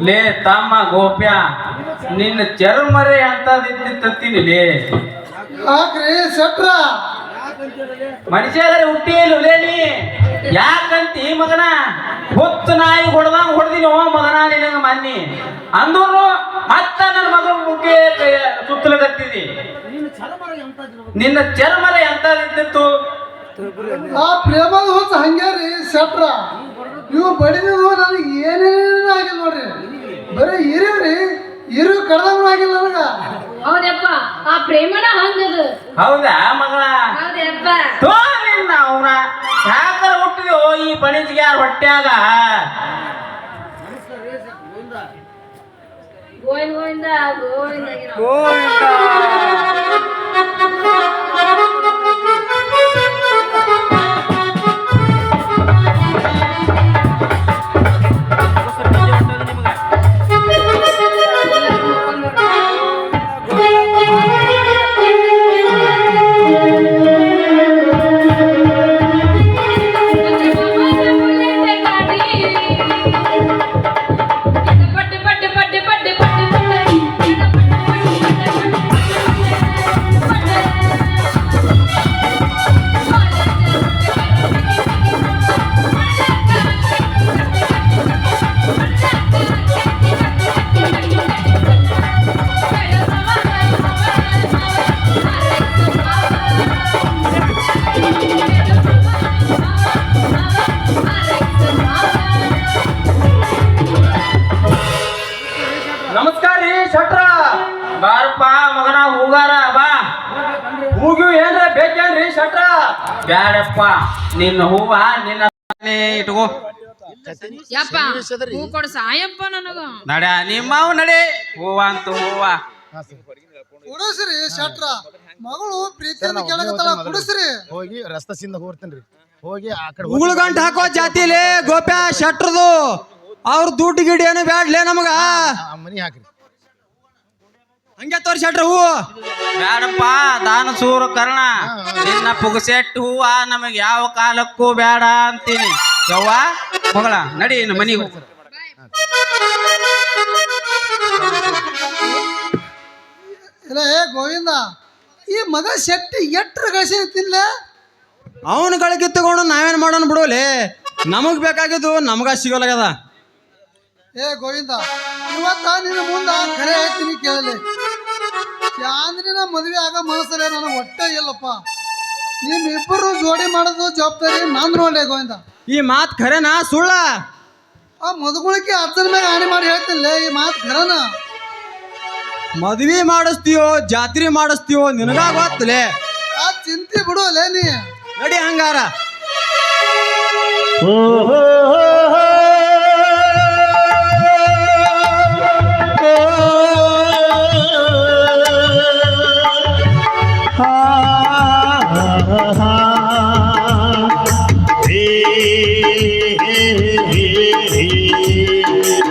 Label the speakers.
Speaker 1: ಲೇ ತಮ್ಮ ಗೋಪ್ಯ ನಿನ್ನ ಚರ್ಮರೆ ಅಂತದಿತ್ತಿತ್ತೀನಿ ಲೇ.
Speaker 2: ಯಾಕ್ರಿ ಶೆಟ್ರ?
Speaker 1: ಮನುಷ್ಯರ ಹುಟ್ಟಿಯಲ್ಲ ಲೇ ನೀ. ಯಾಕಂತಿ ಮಗನ? ಹೊತ್ತು ನಾಯಿ ಹೊಡೆದಂಗ ಹೊಡೆದಿನಿ ಓ ಮಗನ ನಿನಗ ಮನ್ನಿ. ಅಂದ್ರು ಮತ್ತ ನನ್ನ ಮಗ ಮುಖೆ ಸುತ್ತಲಗತ್ತಿದಿ. ನಿನ್ನ ಚರ್ಮರೆ ಎಂತದಿತ್ತು
Speaker 2: ಆ ಪ್ರೇಮದ ಹೊತ್ತು ಹಂಗ್ಯಾರಿ ರೀ ಶೆಟ್ರ? ನೀವು ಬಡಿದು ನನಗೆ ಏನೇನು ಇರು ಕಡ್ದಂಗೂ ಆಗಿಲ್ಲ ನನಗ.
Speaker 3: ಹೌದಪ್ಪ ಆ ಪ್ರೇಮನ ಹಂಗದು.
Speaker 1: ಹೌದಾ ಮಗಳ?
Speaker 3: ಹೌದಪ್ಪ.
Speaker 1: ತೋರಿಲ್ಲ ಅವನ ಯಾಕರ ಹುಟ್ಟಿದೋ ಈ ಬಣಿಜಿಗೆ ಯಾರ ಹೊಟ್ಯಾಗ?
Speaker 3: ಗೋವಿಂದ ಗೋವಿಂದ ಗೋವಿಂದ.
Speaker 1: ಹೂಗಿವ್ ಏನ್ರ ಬೇಕೇನ್ರಿ ಶಟ್ರ? ಬ್ಯಾಡಪ್ಪ ನಿನ್ನ ಹೂವ ನಿನ್ನ ಇಟ್ಕೋ.
Speaker 3: ಯಪ್ಪ ಹೂ ಕೊಡು ಸಾಯಪ್ಪ ನನಗ.
Speaker 1: ನಡ ನಿಮ್ಮವ್ ನಡಿ. ಹೂವ ಅಂತ ಹೂವ.
Speaker 2: ಕುಡಿಸ್ರಿ ಶೆಟ್ರ. ಮಗಳು ಪ್ರೀತಿಯಿಂದ ಕೇಳಕತ್ತಾಳ ಕುಡಿಸ್ರಿ.
Speaker 4: ಹೋಗಿ ರಸ್ತೆ ಹೋಗ್ತೇನ್ರಿ. ಹೋಗಿ ಆ ಕಡೆ
Speaker 5: ಉಗುಳು ಗಂಟು ಹಾಕೋ ಜಾತಿಲಿ ಗೋಪ್ಯ ಶಟ್ರದು. ಅವ್ರ ದುಡ್ಡು ಗಿಡ ಏನು ಬ್ಯಾಡ್ಲೇ ನಮಗ?
Speaker 4: ಆ ಮನಿ ಹಾಕ್ರಿ.
Speaker 5: ಹಂಗೆ ತೋರಿ ಶಟ್ರ ಹೂವು
Speaker 1: ಬೇಡಪ್ಪ ದಾನ ಸೂರು ಕರ್ಣ. ನಿನ್ನ ಪುಗಸೆಟ್ಟು ಹೂವ ನಮಗೆ ಯಾವ ಕಾಲಕ್ಕೂ ಬೇಡ ಅಂತೀನಿ. ಯವ್ವ ಮಗಳ ನಡಿ ನಮ್ಮ ಮನೆಗೆ ಹೋಗು.
Speaker 2: ಇಲ್ಲ ಏ ಗೋವಿಂದ ಈ ಮಗ ಶೆಟ್ಟಿ ಎಟ್ರ ಗಳಿಸಿರ್ತಿಲ್ಲ ತಿನ್ಲ?
Speaker 5: ಅವನ ಗಳಿಗೆ ತಗೊಂಡು ನಾವೇನ್ ಮಾಡೋಣ ಬಿಡೋಲಿ ನಮಗ್ ಬೇಕಾಗಿದ್ದು ನಮಗ ಸಿಗೋಲಾಗ್ಯದ
Speaker 2: ಏ ಗೋವಿಂದ ಇವತ್ತ ನಿನ್ನ ಮುಂದ ಕರೆ ಹೇಳ್ತೀನಿ ಕೇಳಲಿ. ಚಾಂದ್ರಿನ ಮದುವೆ ಆಗ ಮನಸ್ಸಲ್ಲೇ ನನಗೆ ಹೊಟ್ಟೆ ಇಲ್ಲಪ್ಪ. ನಿಮ್ಮಿಬ್ಬರು ಜೋಡಿ ಮಾಡೋದು ಜವಾಬ್ದಾರಿ ನಂದು ನೋಡ್ಲೆ ಗೋವಿಂದ.
Speaker 5: ಈ ಮಾತ್ ಖರೇನಾ ಸುಳ್ಳ?
Speaker 2: ಆ ಮದುಗುಳಿಕೆ ಅರ್ಧದ ಮೇಲೆ ಹಾನಿ ಮಾಡಿ ಹೇಳ್ತಿಲ್ಲ ಈ ಮಾತು ಖರನ?
Speaker 5: ಮದ್ವಿ ಮಾಡಿಸ್ತೀವೋ ಜಾತ್ರೆ ಮಾಡಿಸ್ತೀವೋ ನಿನಗ ಗೊತ್ತಲೇ?
Speaker 2: ಆ ಚಿಂತೆ ಬಿಡು ಅಲ್ಲೇ ನೀ.
Speaker 5: ನಡಿ ಹಂಗಾರ.
Speaker 4: ಓ